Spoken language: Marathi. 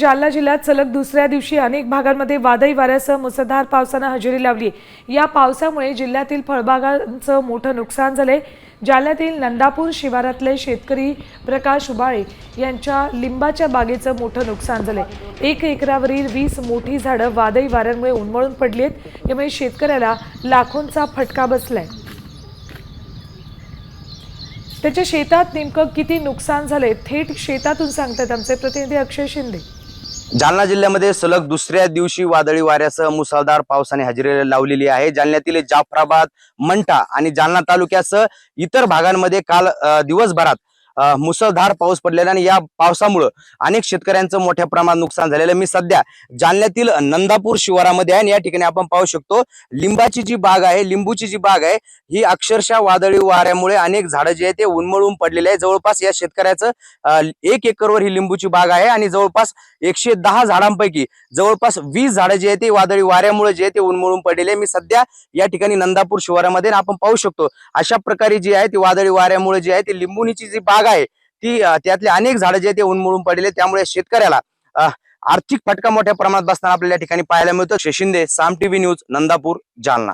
जालना जिल्ह्यात सलग दुसऱ्या दिवशी अनेक भागांमध्ये वादळी वाऱ्यासह मुसळधार पावसानं हजेरी लावली. या पावसामुळे जिल्ह्यातील फळबागांचं मोठं नुकसान झालंय. जालन्यातील नंदापूर शिवारातले शेतकरी प्रकाश उबाळे यांच्या लिंबाच्या बागेचं मोठं नुकसान झालंय. एक एकरावरील वीस मोठी झाडं वादळी वाऱ्यांमुळे उन्मळून पडली आहेत यामुळे शेतकऱ्याला लाखोंचा फटका बसलाय. त्याच्या शेतात नेमकं किती नुकसान झालंय थेट शेतातून सांगतात आमचे प्रतिनिधी अक्षय शिंदे. जालना जिल्ह्यामध्ये सलग दुसऱ्या दिवशी वादळी वाऱ्यासह मुसळधार पावसाने हजेरी लावलेली आहे जालन्यातील जाफराबाद मंठा आणि जालना तालुक्यासह इतर भागांमध्ये काल दिवसभरात मुसळधार पाऊस पडलेला आणि या पावसामुळं अनेक शेतकऱ्यांचं मोठ्या प्रमाणात नुकसान झालेलं आहे. मी सध्या जालन्यातील नंदापूर शिवारामध्ये आहे आणि या ठिकाणी आपण पाहू शकतो लिंबाची जी बाग आहे लिंबूची जी बाग आहे ही अक्षरशः वादळी वाऱ्यामुळे अनेक झाडं जी आहे ते उन्मळून पडलेले आहे जवळपास या शेतकऱ्याचं एक एकरवर ही लिंबूची बाग आहे आणि जवळपास एकशे दहा झाडांपैकी जवळपास वीस झाडं जी आहे ती वादळी वाऱ्यामुळे जे आहे ते उन्मळून पडलेले मी सध्या या ठिकाणी नंदापूर शिवारामध्ये आपण पाहू शकतो. अशा प्रकारे जी आहे ती वादळी वाऱ्यामुळे जी आहे ती लिंबुनीची जी बाग आहे ती त्यातले अनेक झाडं जे आहे ते उन्मळून पडलेले त्यामुळे शेतकऱ्याला आर्थिक फटका मोठ्या प्रमाणात बसताना आपल्याला या ठिकाणी पाहायला मिळतो. Shinde Saam TV news Nandapur Jalna.